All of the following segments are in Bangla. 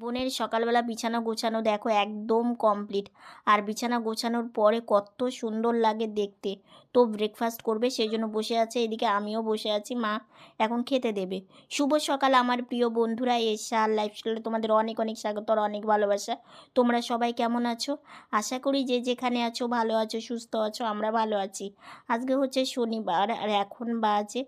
বোনের সকালবেলা বিছানা গোছানো দেখো একদম কমপ্লিট আর বিছানা গোছানোর পরে কত সুন্দর লাগে দেখতে। তো ব্রেকফাস্ট করবে সেই জন্য বসে আছে, এদিকে আমিও বসে আছি, মা এখন খেতে দেবে। শুভ সকাল আমার প্রিয় বন্ধুরা এশার লাইফস্টাইলে তোমাদের অনেক অনেক স্বাগত, আর অনেক ভালোবাসা। তোমরা সবাই কেমন আছো? আশা করি যে যেখানে আছো, ভালো আছো, সুস্থ আছো, আমরা ভালো আছি। আজকে হচ্ছে শনিবার, আর এখন বাজে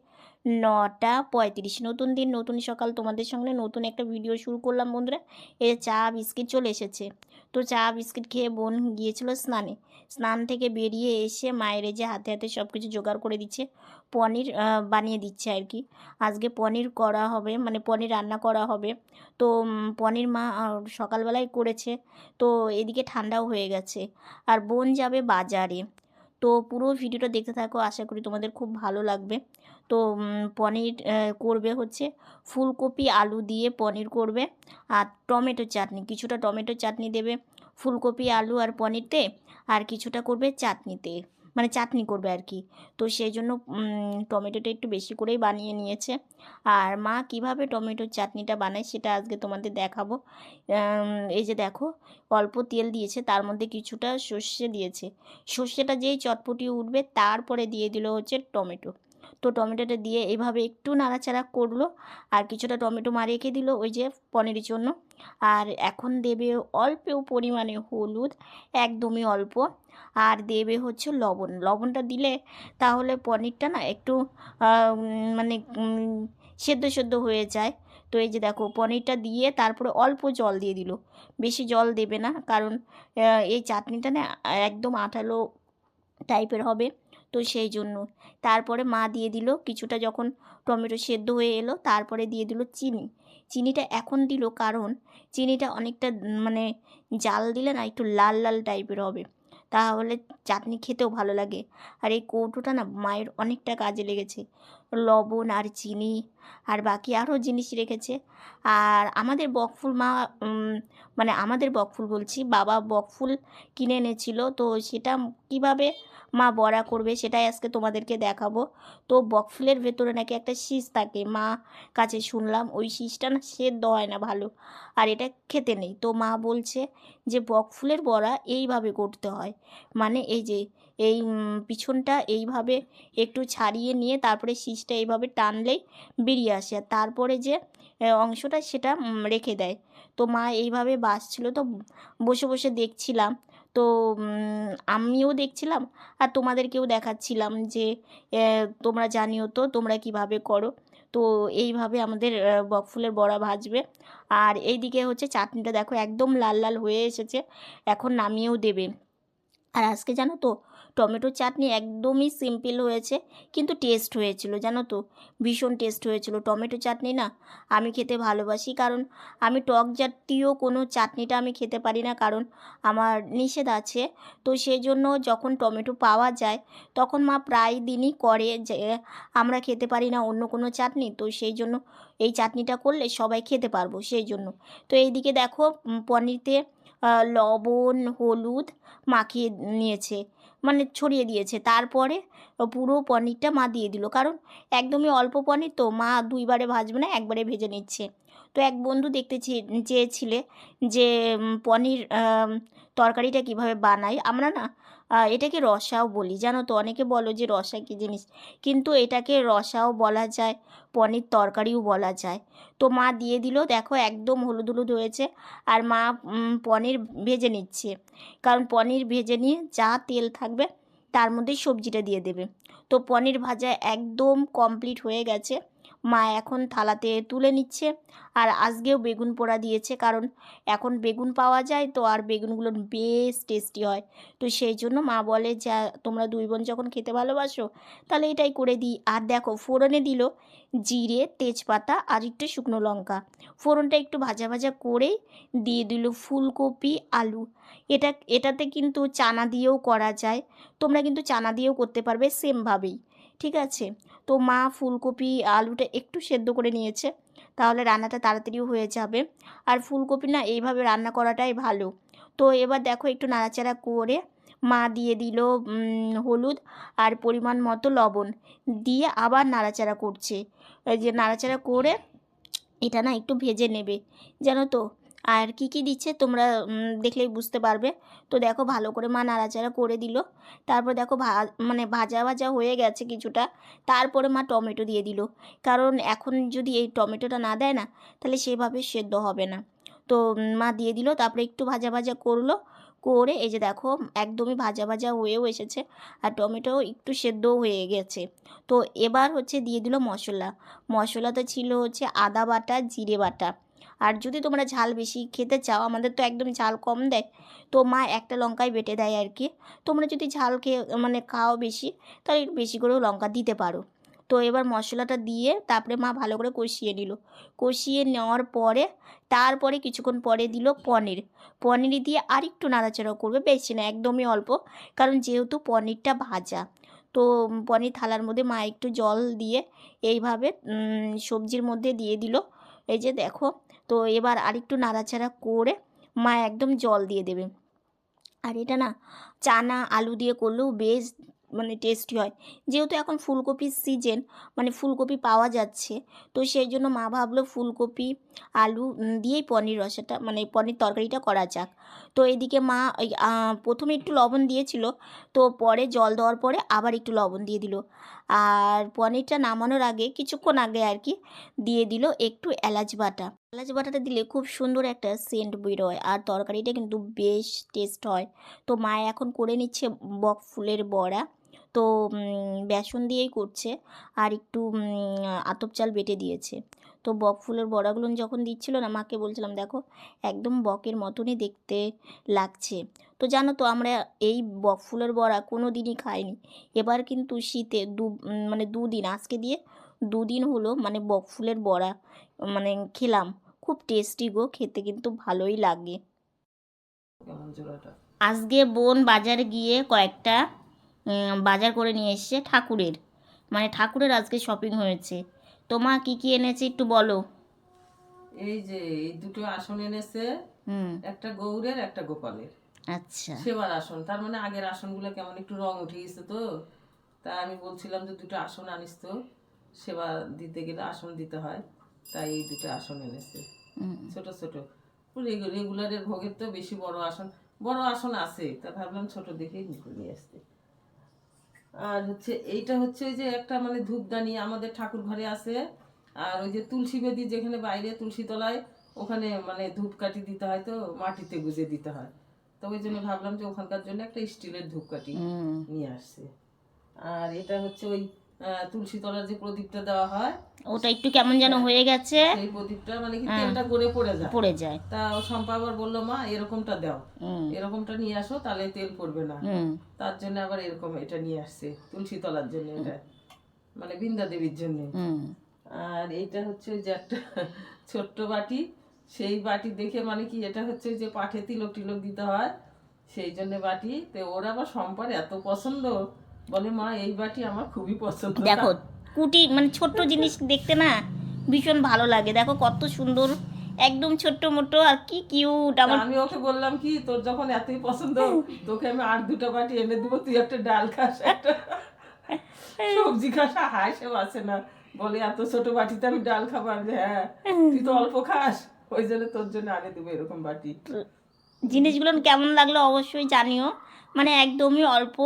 নটা পঁয়ত্রিশ। নতুন দিন, নতুন সকাল। তোমাদের সঙ্গে নতুন একটা ভিডিও শুরু করলাম বন্ধুরা। এ চা, বিস্কিট চলে এসেছে। তো চা, বিস্কিট খেয়ে বোন গিয়েছিল স্নানে। স্নান থেকে বেরিয়ে এসে মায়ের যে হাতে হাতে সব কিছু জোগাড় করে দিচ্ছে। পনির বানিয়ে দিচ্ছে আর কি। আজকে পনির করা হবে মানে পনির রান্না করা হবে। তো পনির মা সকালবেলায় করেছে। তো এদিকে ঠান্ডাও হয়ে গেছে। আর বোন যাবে বাজারে। তো পুরো ভিডিওটা দেখতে থাকো, আশা করি তোমাদের খুব ভালো লাগবে। তো পনির করবে হচ্ছে ফুলকপি, আলু দিয়ে পনির করবে আর টমেটো চাটনি, কিছুটা টমেটো চাটনি দেবে। ফুলকপি, আলু আর পনিরতে আর কিছুটা করবে চাটনিতে। মানে চাটনি করবে আর কি। তো সেই জন্য টমেটোটা একটু বেশি করেই বানিয়ে নিয়েছে। আর মা কীভাবে টমেটোর চাটনিটা বানায় সেটা আজকে তোমাদের দেখাবো। এই যে দেখো, অল্প তেল দিয়েছে, তার মধ্যে কিছুটা সর্ষে দিয়েছে। সর্ষেটা যেই চটপটি উঠবে, তারপরে দিয়ে দিল হচ্ছে টমেটো। তো টমেটোটা দিয়ে এভাবে একটু নাড়াচাড়া করল আর কিছুটা টমেটো মা রেখে দিল ওই যে পনিরের জন্য। আর এখন দেবে অল্প পরিমাণে হলুদ, একদমই অল্প। আর দেবে হচ্ছে লবণ। লবণটা দিলে তাহলে পনিরটা না একটু মানে সেদ্ধ সেদ্ধ হয়ে যায়। তো এই যে দেখো পনিরটা দিয়ে তারপরে অল্প জল দিয়ে দিল। বেশি জল দেবে না কারণ এই চাটনিটা না একদম আঠালো টাইপের হবে। তো সেই জন্য। তারপরে মা দিয়ে দিল কিছুটা যখন টমেটো সেদ্ধ হয়ে এলো, তারপরে দিয়ে দিল চিনি। চিনিটা এখন দিল কারণ চিনিটা অনেকটা মানে জাল দিলে না একটু লাল লাল টাইপের হবে। তাহলে চাটনি খেতেও ভালো লাগে। আর এই কৌটোটা না মায়ের অনেকটা কাজে লেগেছে। লবণ আর চিনি আর বাকি আরও জিনিস রেখেছে। আর আমাদের বকফুল মা মানে আমাদের বকফুল বলছি, বাবা বকফুল কিনে এনেছিল। তো সেটা কীভাবে মা বড়া করবে সেটাই আজকে তোমাদেরকে দেখাবো। তো বকফুলের ভেতরে নাকি একটা শীষ থাকে, মা কাছে শুনলাম, ওই শীষটা না সেদ্ধ হয় না ভালো, আর এটা খেতে নেই। তো মা বলছে যে বকফুলের বড়া এইভাবে করতে হয়। মানে এই যে এই পিছনটা এইভাবে একটু ছাড়িয়ে নিয়ে তারপরে শীষটা এইভাবে টানলেই বেরিয়ে আসে। আর তারপরে যে অংশটা সেটা রেখে দেয়। তো মা এইভাবে বাসছিল তো বসে বসে দেখছিলাম। তো আমিও দেখছিলাম আর তোমাদেরকেও দেখাচ্ছিলাম যে তোমরা জানিও তো তোমরা কীভাবে করো। তো এইভাবে আমাদের বকফুলের বড়া ভাজবে। আর এইদিকে হচ্ছে চাটনিটা দেখো একদম লাল লাল হয়ে এসেছে। এখন নামিয়েও দেবে। আর আজকে জানো তো টমেটো চাটনি একদমই সিম্পল হয়েছে, কিন্তু টেস্ট হয়েছিল, জানো তো? ভীষণ টেস্ট হয়েছিল। টমেটো চাটনি না আমি খেতে ভালোবাসি, কারণ আমি টক জাতীয় কোনো চাটনিটা আমি খেতে পারি না, কারণ আমার নিষেধ আছে। তো সেই জন্য যখন টমেটো পাওয়া যায়, তখন মা প্রায় দিনই করে যে, আমরা খেতে পারি না অন্য কোনো চাটনি, তো সেই জন্য এই চাটনিটা করলে সবাই খেতে পারব সেই জন্য তো এইদিকে দেখো পনিরতে লবণ, হলুদ মাখিয়ে নিয়েছে। মানে ছড়িয়ে দিয়েছে। তারপরে পুরো পনিরটা মা দিয়ে দিল। কারণ একদমই অল্প পনির তো, মা দুইবারে ভাজবে না, একবারে ভেজে নিচ্ছে। তো এক বন্ধু দেখতে চেয়ে- চেয়েছিলে যে পনির তরকারিটা কীভাবে বানাই? আমরা না এটাকে রসাও বলি। জানো তো, অনেকে বলো যে রসা কী জিনিস? কিন্তু এটাকে রসাও বলা যায়, পনির তরকারিও বলা যায়। তো মা দিয়ে দিল, দেখো একদম হলুদ হলুদ হয়েছে আর মা পনির ভেজে নিচ্ছে। কারণ পনির ভেজে নিয়ে যা তেল থাকবে তার মধ্যে সবজিটা দিয়ে দেবে। তো পনির ভাজা একদম কমপ্লিট হয়ে গেছে। মা এখন থালাতে তুলে নিচ্ছে। আর আজকেও বেগুন পোড়া দিয়েছে, কারণ এখন বেগুন পাওয়া যায় তো, আর বেগুনগুলো বেশ টেস্টি হয়। তো সেই জন্য মা বলে, যা, তোমরা দুই বোন যখন খেতে ভালোবাসো, তাহলে এটাই করে দিই। আর দেখো, ফোড়নে দিল জিরে, তেজপাতা আর একটু শুকনো লঙ্কা। ফোড়নটা একটু ভাজা ভাজা করেই দিয়ে দিল ফুলকপি, আলু। এটা, এটাতে কিন্তু চানা দিয়েও করা যায়। তোমরা কিন্তু চানা দিয়েও করতে পারবে সেমভাবেই। ঠিক আছে? তো মা ফুলকপি, আলুটা একটু সেদ্ধ করে নিয়েছে। তাহলে রান্নাটা তাড়াতাড়িও হয়ে যাবে। আর ফুলকপি না এইভাবে রান্না করাটাই ভালো। তো এবার দেখো একটু নাড়াচাড়া করে মা দিয়ে দিল হলুদ আর পরিমাণ মতো লবণ। দিয়ে আবার নাড়াচাড়া করছে। যে নাড়াচাড়া করে এটা না একটু ভেজে নেবে। জানো তো? আর কি কি দিচ্ছে তোমরা দেখলেই বুঝতে পারবে। তো দেখো ভালো করে মা নাড়াচাড়া করে দিল। তারপর দেখো ভা মানে ভাজা ভাজা হয়ে গেছে কিছুটা। তারপরে মা টমেটো দিয়ে দিল। কারণ এখন যদি এই টমেটোটা না দেয় না, তাহলে সেভাবে সেদ্ধ হবে না। তো মা দিয়ে দিল। তারপরে একটু ভাজা ভাজা করল। করে এই যে দেখো, একদমই ভাজা ভাজা হয়েও এসেছে। আর টমেটো একটু সেদ্ধও হয়ে গেছে। তো এবার হচ্ছে দিয়ে দিল মশলা। মশলা তো ছিল হচ্ছে আদা বাটা, জিরে বাটা। আর যদি তোমরা ঝাল বেশি খেতে চাও, আমাদের তো একদম ঝাল কম দেয়, তো মা একটা লঙ্কাই বেটে দেয় আর কি। তোমরা যদি ঝাল খেয়ে মানে খাও বেশি, তাহলে বেশি করেও লঙ্কা দিতে পারো। তো এবার মশলাটা দিয়ে তারপরে মা ভালো করে কষিয়ে নিল। কষিয়ে নেওয়ার পরে, তারপরে কিছুক্ষণ পরে দিল পনির। পনির দিয়ে আর একটু নাড়াচাড়া করবে, বেশি না, একদমই অল্প, কারণ যেহেতু পনিরটা ভাজা। তো পনির থালার মধ্যে মা একটু জল দিয়ে এইভাবে সবজির মধ্যে দিয়ে দিল। এই যে দেখো তো এবার আরেকটু নাড়াচাড়া করে মা একদম জল দিয়ে দেবে। আর এটা না চানা, আলু দিয়ে করলেও বেশ মানে টেস্টি হয়। যেহেতু এখন ফুলকপির সিজন মানে ফুলকপি পাওয়া যাচ্ছে, তো সেই জন্য মা ভাবলো ফুলকপি, আলু দিয়েই পনির রসাটা মানে পনির তরকারিটা করা যাক। তো এদিকে মা প্রথমে একটু লবণ দিয়েছিল, তো পরে জল দেওয়ার পরে আবার একটু লবণ দিয়ে দিল। আর পনিরটা নামানোর আগে, কিছুক্ষণ আগে আর কি দিয়ে দিল একটু এলাচ বাটা। এলাচ বাটাটা দিলে খুব সুন্দর একটা সেন্ট বেরোয় আর তরকারিটা কিন্তু বেশ টেস্ট হয়। তো মা এখন করে নিচ্ছে বক ফুলের বড়া। তো বেসন দিয়েই করছে আর একটু আতপ চাল বেটে দিয়েছে। তো বক ফুলের বড়াগুলো যখন দিচ্ছিল না মাকে বলছিলাম দেখো একদম বকের মতনই দেখতে লাগছে। তো জানো তো আমরা এই বক ফুলের বড়া কোনো দিনই খাইনি। এবার কিন্তু শীতে দু মানে দুদিন আজকে দিয়ে দুদিন হলো মানে বক ফুলের বড়া মানে খেলাম। খুব টেস্টি গো খেতে কিন্তু ভালোই লাগে। আজকে বোন বাজারে গিয়ে কয়েকটা বাজার করে নিয়ে এসছে ঠাকুরের। মানে ঠাকুরের আজকে শপিং হয়েছে। তোমা কি কি এনেছে একটু বলো। এই যে এই দুটো আসন এনেছে। হুম। একটা গৌরের একটা গোপালের। আচ্ছা। সেবার আসন। তার মানে আগের আসনগুলো কেমন একটু রং উঠে গেছে তো। তা আমি বলছিলাম যে দুটো আসন আনিস তো। সেবা দিতে গেলে আসন দিতে হয়। তাই এই দুটো আসন এনেছে। হুম, ছোট ছোট। রেগু- রেগুলারের ভোগের তো বেশি বড় আসন। বড় আসন আছে। তা ভাবলাম ছোট দেখেই নিয়ে আসতে। আর হচ্ছে এইটা হচ্ছে যে একটা মানে ধূপদানি আমাদের ঠাকুর ঘরে আছে। আর ওই যে তুলসী বেদি যেখানে বাইরে তুলসী তলায় ওখানে মানে ধূপকাঠি দিতে হয় তো মাটিতে গুজে দিতে হয়। তো ওই জন্য ভাবলাম যে ওখানকার জন্য একটা স্টিলের ধূপকাঠি নিয়ে আসছে। আর এটা হচ্ছে ওই তুলসী তলার যে প্রদীপটা দেওয়া হয় ওটা একটু কেমন যেন হয়ে গেছে। সেই প্রদীপটা মানে কি হ্যাঁ। তেলটা গড়ে পড়ে যায়। পড়ে যায়। তা শম্পা আবার বলল মা এরকমটা দাও। এরকমটা নিয়ে আসো তাহলে তেল পড়বে না। তার জন্য আবার এরকম এটা নিয়ে আসছে তুলসী তলার জন্য এটা। মানে বৃন্দা দেবীর জন্য। আর এইটা হচ্ছে যে একটা ছোট্ট বাটি। সেই বাটি দেখে মানে কি এটা হচ্ছে যে পাঠে তিলক টিলক দিতে হয়। সেই জন্য বাটি। তো ওর আবার সম্পার এত পছন্দ। বলে মা এই বাটি আমার খুবই পছন্দ। দেখো কুটি মানে ছোট্ট জিনিস দেখতে না ভীষণ ভালো লাগে। দেখো কত সুন্দর একদম ছোট্ট মোটো আর কি কিউট আমার আমি ওকে বললাম কি তোর যখন এতই পছন্দ তোকে আমি আর দুটো বাটি এনে দিব তুই একটা ডাল খাস একটা সবজি খাস। আর হাই সেও আছে না। বলে এত ছোট বাটিতে আমি ডাল খাব? আমি হ্যাঁ তুই তো অল্প খাস ওই জন্য তোর জন্য আনে দেবো এরকম বাটি। জিনিসগুলো কেমন লাগল অবশ্যই জানিও। মানে একদমই অল্প।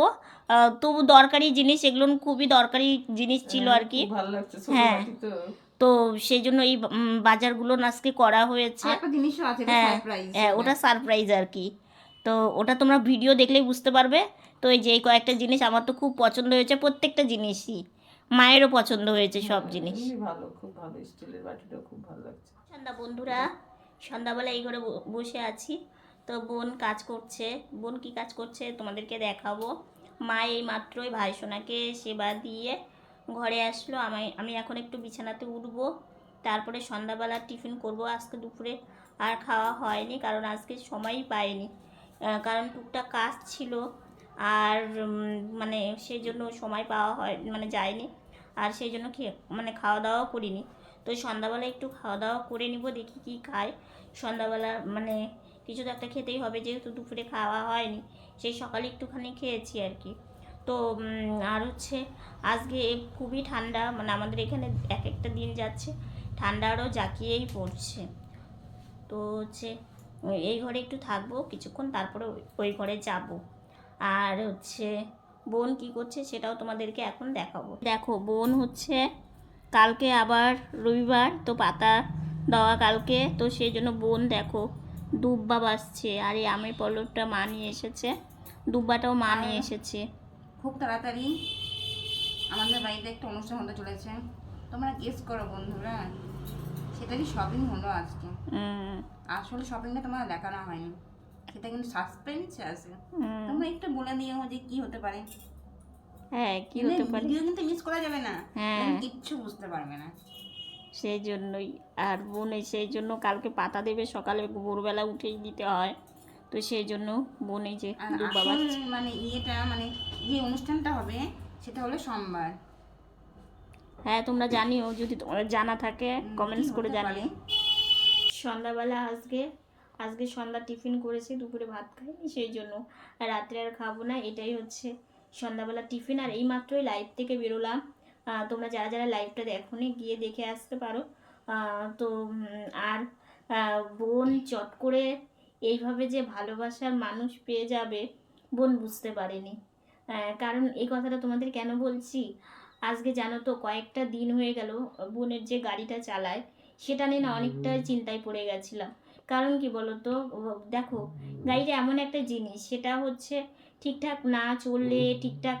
তবু দরকারি জিনিস এগুলো খুবই দরকারি জিনিস ছিল আর কি ছোট হ্যাঁ। তো। সেই জন্য এই বাজারগুলো আজকে করা হয়েছে। আছে হ্যাঁ হ্যাঁ ওটা সারপ্রাইজ আর কি তো ওটা তোমরা ভিডিও দেখলেই বুঝতে পারবে। তো এই যে কয়েকটা জিনিস আমার তো খুব পছন্দ হয়েছে প্রত্যেকটা জিনিসই। মায়েরও পছন্দ হয়েছে সব জিনিস। ভালো খুব ভালো স্টিলের বাটিটাও খুব ভালো লাগছে। সন্ধ্যা বন্ধুরা সন্ধ্যাবেলা এই ঘরে বসে আছি। তো বোন কাজ করছে বোন কি কাজ করছে তোমাদেরকে দেখাবো। মা এই মাত্রই ভাই সোনাকে সেবা দিয়ে ঘরে আসলো। আমি আমি এখন একটু বিছানাতে উঠবো, তারপরে সন্ধ্যাবেলা টিফিন করব। আজকে দুপুরে আর খাওয়া হয়নি, কারণ আজকে সময়ই পাইনি। কারণ টুকটাক কাজ ছিল আর মানে সেই জন্য সময় পাওয়া হয় মানে যায়নি। আর সেই জন্য মানে খাওয়া দাওয়াও করিনি। তো সন্ধ্যাবেলা একটু খাওয়া দাওয়া করে নিব, দেখি কি খায়। সন্ধ্যাবেলা মানে কিছু তো একটা খেতেই হবে, যেহেতু দুপুরে খাওয়া হয়নি। সেই সকালে একটুখানি খেয়েছি আর কি। তো আর হচ্ছে আজকে খুবই ঠান্ডা মানে আমাদের এখানে এক একটা দিন যাচ্ছে, ঠান্ডা আরও জাঁকিয়েই পড়ছে। তো হচ্ছে এই ঘরে একটু থাকব, কিছুক্ষণ তারপরে ওই- ঘরে যাব। আর হচ্ছে, বোন কি করছে সেটাও তোমাদেরকে এখন দেখাবো। দেখো, বোন হচ্ছে কালকে আবার রবিবার, তো পাতা দেওয়া কালকে, তো সেই জন্য বোন দেখো, দুব্বা বাসছে আর এই আমের পল্লবটা মা নিয়ে এসেছে। দুব্বাটাও মা নিয়ে এসেছে। খুব তাড়াতাড়ি। আমাদের বাড়িতে একটা অনুষ্ঠান হতে চলেছে। তোমরা গেস করো বন্ধুরা। সেটারই শপিং হলো আজকে? আসলে শপিংটা তোমার দেখানো হয়নি। সেটা কিন্তু সাসপেন্স আছে। তোমরা একটু বলে দিও যে কি হতে পারে। হ্যাঁ কি হতে পারে? ভিডিও কিন্তু মিস করা যাবে না। হ্যাঁ। কিচ্ছু বুঝতে পারবে না। সেই জন্যই। আর বোন সেই জন্য কালকে পাতা দেবে। সকালে ভোরবেলা উঠেই দিতে হয়। তো সেই জন্য বোন যে মানে ইয়েটা মানে যে অনুষ্ঠানটা হবে সেটা হলো সোমবার। হ্যাঁ তোমরা জানিও যদি তোমাদের জানা থাকে কমেন্টস করে জানিও। সন্ধ্যাবেলা আজকে আজকে সন্ধ্যা টিফিন করেছি দুপুরে ভাত খাইনি সেই জন্য আর রাত্রে আর খাব না এটাই হচ্ছে সন্ধ্যাবেলা টিফিন। আর এই মাত্রই লাইভ থেকে বেরোলাম। তোমরা যারা যারা লাইভটা দেখোনি গিয়ে দেখে আসতে পারো। তো আর বোন চট করে এইভাবে যে ভালোবাসার মানুষ পেয়ে যাবে বোন বুঝতে পারেনি। কারণ এই কথাটা তোমাদের কেন বলছি? আজকে জানো তো কয়েকটা দিন হয়ে গেল বোনের যে গাড়িটা চালায় সেটা নিয়ে না অনেকটা চিন্তায় পড়ে গেছিলাম। কারণ কি বলতো দেখো গাড়িটা এমন একটা জিনিস সেটা হচ্ছে ঠিকঠাক না চললে ঠিকঠাক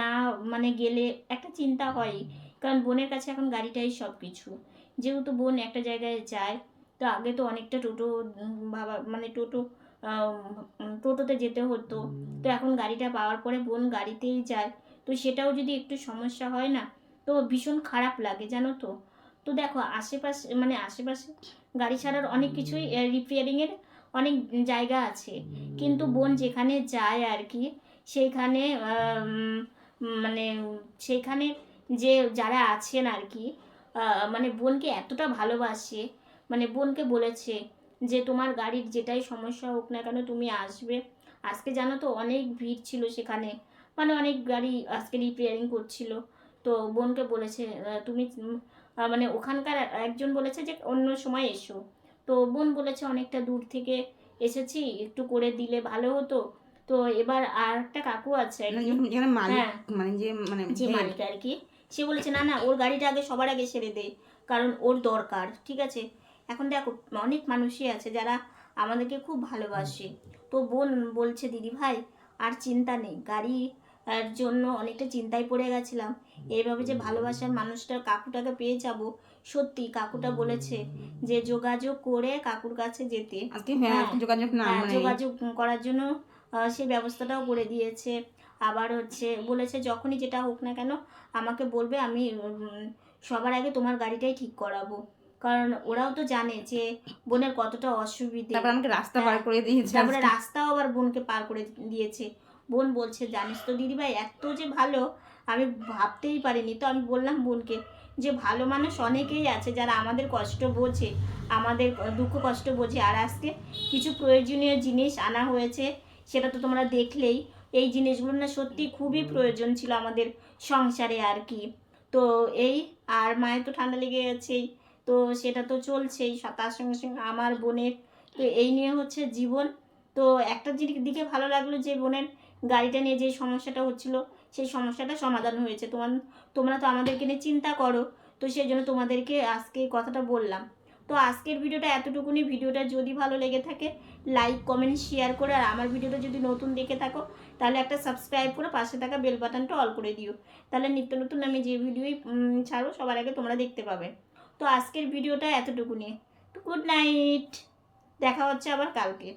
না মানে গেলে একটা চিন্তা হয় কারণ বোনের কাছে এখন গাড়িটাই সব কিছু যেহেতু বোন একটা জায়গায় যায় তো আগে তো অনেকটা টোটো বাবা মানে টোটো টোটোতে যেতে হতো। তো এখন গাড়িটা পাওয়ার পরে বোন গাড়িতেই যায়। তো সেটাও যদি একটু সমস্যা হয় না তো ভীষণ খারাপ লাগে জানো তো। তো দেখো আশেপাশে মানে আশেপাশে গাড়ি ছাড়ার অনেক কিছুই রিপেয়ারিংয়ের অনেক জায়গা আছে। কিন্তু বোন যেখানে যায় আর কি সেইখানে মানে সেইখানে যে যারা আছেন আর কি মানে বোনকে এতটা ভালোবাসে মানে বোনকে বলেছে যে তোমার গাড়ির যেটাই সমস্যা হোক না কেন তুমি আসবে। আজকে জানো তো অনেক ভিড় ছিল সেখানে। মানে অনেক গাড়ি আজকে রিপেয়ারিং করছিল। তো বোনকে বলেছে তুমি মানে ওখানকার একজন বলেছে যে অন্য সময় এসো। তো বোন বলেছে অনেকটা দূর থেকে এসেছি একটু করে দিলে ভালো হতো। তো এবার আর একটা কাকু আছে। আর মানে হ্যাঁ। মানে যে মানে যে মালিক আর কি সে বলেছে না না ওর গাড়িটা আগে সবার আগে সেরে দে কারণ ওর দরকার ঠিক আছে? এখন দেখো অনেক মানুষই আছে যারা আমাদেরকে খুব ভালোবাসে। তো বোন বলছে দিদি ভাই আর চিন্তা নেই। গাড়ি এর জন্য অনেকটা চিন্তায় পড়ে গেছিলাম। এইভাবে যে ভালোবাসার মানুষটা কাকুটাকে পেয়ে যাব সত্যি কাকুটা বলেছে যে যোগাযোগ করে কাকুর কাছে যেতে। হ্যাঁ হ্যাঁ, যোগাযোগ না হ্যাঁ, মানে যোগাযোগ করার জন্য সে ব্যবস্থাটাও করে দিয়েছে। আবার হচ্ছে বলেছে যখনই যেটা হোক না কেন আমাকে বলবে আমি সবার আগে তোমার গাড়িটাই ঠিক করাবো। কারণ ওরাও তো জানে যে বোনের কতটা অসুবিধে। তারপর আমাকে রাস্তা হ্যাঁ। পার করে দিয়েছে। তারপরে রাস্তাও আবার বোনকে পার করে দিয়েছে। বোন বলছে জানিস তো দিদিভাই এত যে ভালো আমি ভাবতেই পারিনি। তো আমি বললাম বোনকে যে ভালো মানুষ অনেকেই আছে যারা আমাদের কষ্ট বোঝে আমাদের দুঃখ কষ্ট বোঝে। আর আজকে কিছু প্রয়োজনীয় জিনিস আনা হয়েছে সেটা তো তোমরা দেখলেই। এই জিনিসগুলো না সত্যি খুবই প্রয়োজন ছিল আমাদের সংসারে আর কি। তো এই আর মায়ের তো ঠান্ডা লেগে গেছেই। তো সেটা তো চলছেই। তার সঙ্গে সঙ্গে আমার বোনের, তো এই নিয়ে হচ্ছে জীবন। তো একটা দিকে ভালো লাগল যে বোনের গাড়িটা নিয়ে যে সমস্যাটা হচ্ছিল, সেই সমস্যাটা সমাধান হয়েছে। তোমার তোমরা তো আমাদেরকে নিয়ে চিন্তা করো। তো সেই জন্য তোমাদেরকে আজকে কথাটা বললাম। তো আজকের ভিডিওটা এতটুকুনি। ভিডিওটা যদি ভালো লেগে থাকে লাইক কমেন্ট শেয়ার করে আর আমার ভিডিওটা যদি নতুন দেখে থাকো, তাহলে একটা সাবস্ক্রাইব করে পাশে থাকা বেল বাটনটা অল করে দিও। তাহলে নিত্য নতুন আমি যে ভিডিওই ছাড়ো সবার আগে তোমরা দেখতে পাবে। তো আজকের ভিডিওটা এতটুকুনি। নিয়ে গুড নাইট। দেখা হচ্ছে আবার কালকে।